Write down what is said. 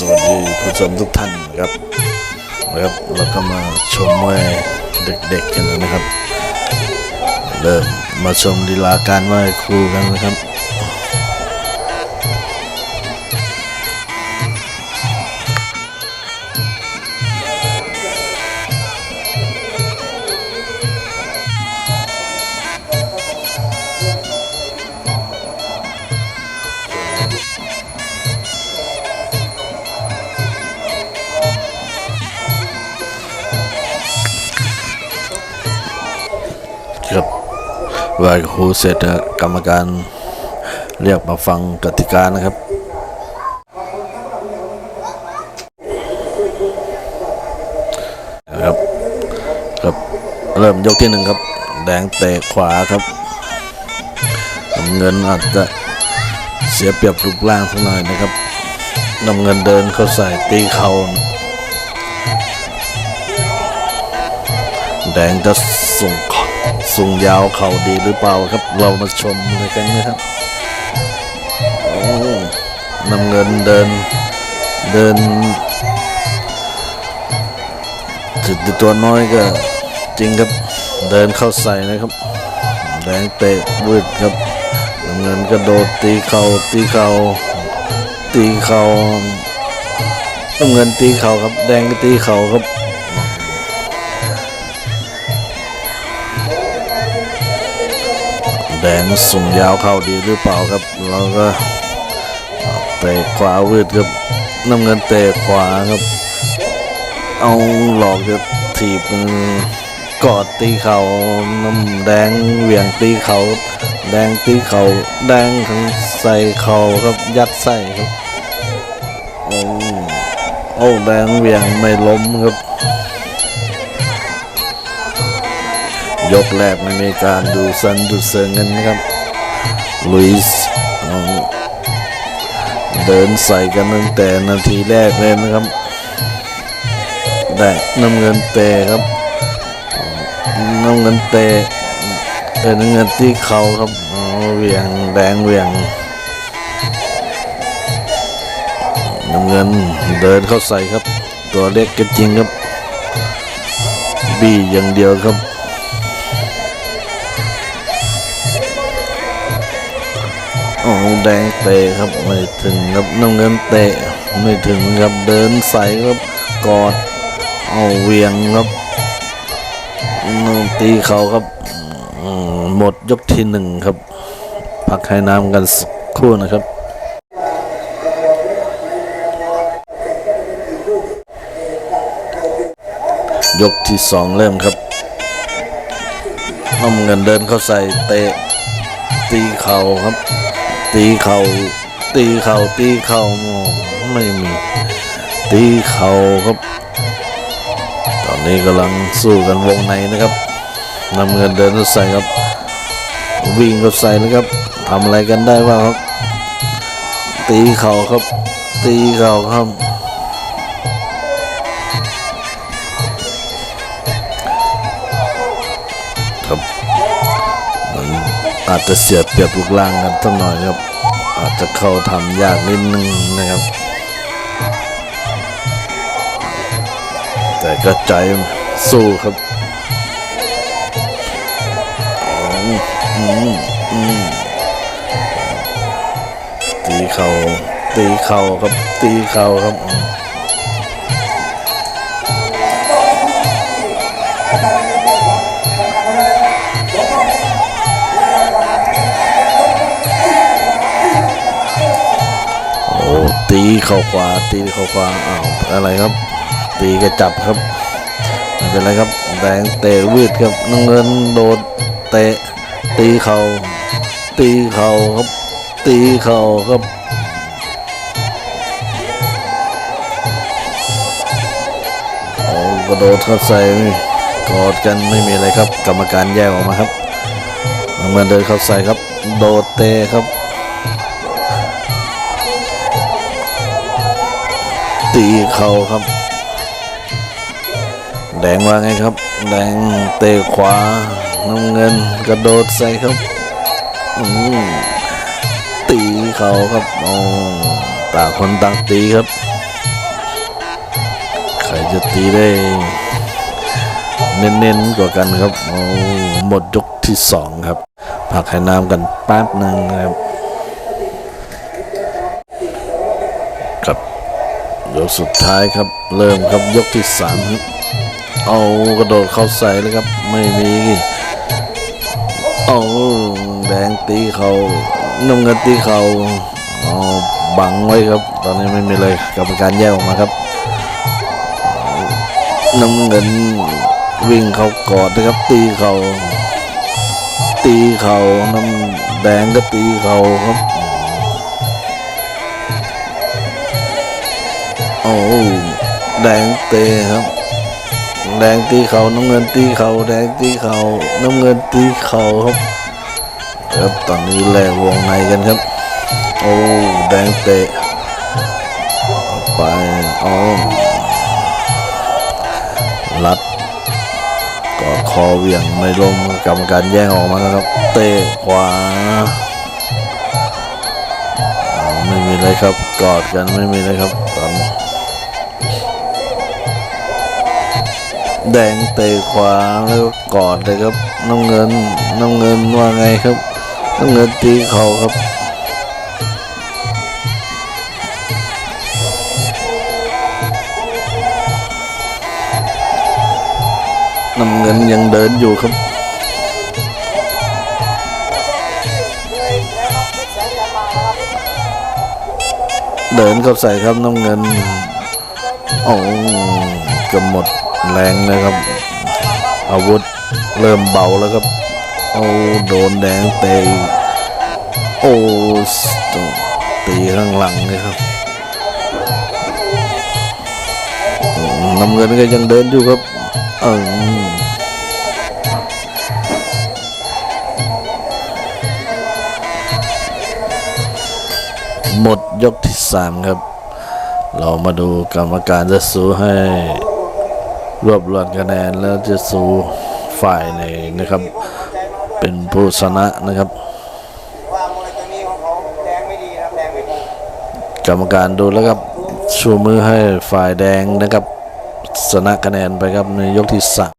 สวัสดีผู้ชมทุกท่านนะครับนะครับเราก็มาชมมวยเด็กๆกันนะครับ เริ่มมาชมลีลาการไหว้ครูกันนะครับ ไหว้ครูเสร็จกรรมการเรียกมาฟังกติกานะครับ ครับครับเริ่มยกที่หนึ่งครับ แดงเตะขวาครับน้ำเงินอาจจะเสียเปรียบรูปร่างสักหน่อยนะครับน้ำเงินเดินเข้าใส่ตีเข่าแดงจะส่ง ส่งยาวเข่าดีหรือเปล่าครับ เรามาชมเลยกันนะครับโอ้น้ำเงินเดินเดินถึงตัวน้อยก็จริงครับ เดินเข้าใส่นะครับแดงเตะวืดครับน้ำเงินกระโดดตีเข่าตีเข่าตีเข่าน้ำเงินตีเข่าครับ แดงก็ตีเข่าครับ ดงส่งยาวเข้าดีหรือเปล่าครับเราก็เตะขวาวืดครับน้ำเงินเตะขวาครับ เอาหลอกจะถีบกอดตีเขา่าน้ำแดงเหวี่ยงตีเขาแดงตีเขา่าแดงทั้งใส่เข่าครับยัดใส่ครับโอ้โอ้แดงเหวี่ยงไม่ล้มครับ ยกแรกไม่มีการดูสันดูเซิงกันนะครับลุยส์เอาเดินใส่กันตั้งแต่นาทีแรกเลยนะครับได้น้ำเงินเตะครับน้ำเงินเตะเป็นน้ำเงินที่เขาครับเหวียงแดงเหวียงน้ำเงินเดินเข้าใส่ครับ ตัวเล็กก็จริงครับ บี้อย่างเดียวครับ โอ้แดงเตะครับไม่ถึงครับน้ำเงินเตะไม่ถึงครับเดินใส่ครับกอดเอาเวียงครับตีเขาครับหมดยกที่หนึ่งครับ พักให้น้ำกันสักครู่นะครับยกที่สองเริ่มครับน้ำเงินเดินเข้าใส่เตะตีเข่าครับ ตีเข่าตีเข่าตีเข่าไม่มีตีเข่าครับ ตอนนี้กำลังสู้กันวงในนะครับนำเงินเดินใส่ครับ วิ่งเข้าใส่นะครับทำอะไรกันได้บ้างครับ ตีเข่าครับ ตีเข่าครับ อาจจะเสียเปรียบลูกล่างกันสักหน่อยครับ อาจจะเข้าทำยากนิดนึงนะครับ แต่ก็ใจสู้ครับตีเข่าตีเข่าครับตีเข่าครับ เข่าขวา ตีเข่าขวาอ้าวอะไรครับ ตีกระจับครับไม่เป็นไรครับแดงเตะวืดครับน้ำเงินโดดเตะตีเข่าตีเข่าครับ ตีเข่าครับโอ้กระโดดเข้าใส่กอดกันไม่มีอะไรครับ กรรมการแยกออกมาครับน้ำเงินเดินเข้าใส่ครับ โดดเตะครับ ตีเข่าครับ แดงว่าไงครับ แดงเตะขวาน้ำเงินกระโดดใส่ครับอืมตีเขาครับโอ้ต่างคนต่างตีครับ ใครจะตีได้ เน้นๆกว่ากันครับโอ้หมดยกที่สองครับพักให้น้ำกันแป๊บหนึ่งครับครับ ยกสุดท้ายครับ เริ่มครับยกที่สามเอากระโดดเข้าใส่เลยครับ ไม่มีเอาแดงตีเขาน้ำเงินตีเขาเอาบังไว้ครับ ตอนนี้ไม่มีเลยกรรมการแยกออกมาครับน้ำเงินวิ่งเขากอดนะครับ ตีเขาตีเขาน้ำแดงก็ตีเขาครับ โอ้แดงเตะครับ แดงตีเขาน้ำเงินตีเขาแดงตีเขาน้ำเงินตีเขาครับครับตอนนี้แลกวงในกันครับ โอ้แดงเตะไปอ๋อรัดกอดคอเหวี่ยงไม่ลงกรรมการแย่งออกมาแล้วครับ เตะขวาอ้าไม่มีเลยครับ กอดกันไม่มีเลยครับตอน แดงเตะขวาแล้วก็กอดเลยครับน้ำเงินน้ำเงินว่าไงครับน้ำเงินตีเขาครับน้ำเงินยังเดินอยู่ครับเดินเข้าใส่ครับน้ำเงินโอ้กือบหมด แรงเลยครับ อาวุธเริ่มเบาแล้วครับโอ้โดนแดงเตะโอ้ตีข้างหลังเลยครับน้ำเงินก็ยังเดินอยู่ครับเออหมดยกที่สามครับ เรามาดูกรรมการจะสู้ให้ รวบรวมคะแนนแล้วจะสู่ฝ่ายในนะครับ เป็นผู้ชนะนะครับ กรรมการดูแล้วครับชูมือให้ฝ่ายแดงนะครับชนะคะแนนไปครับในยกที่สาม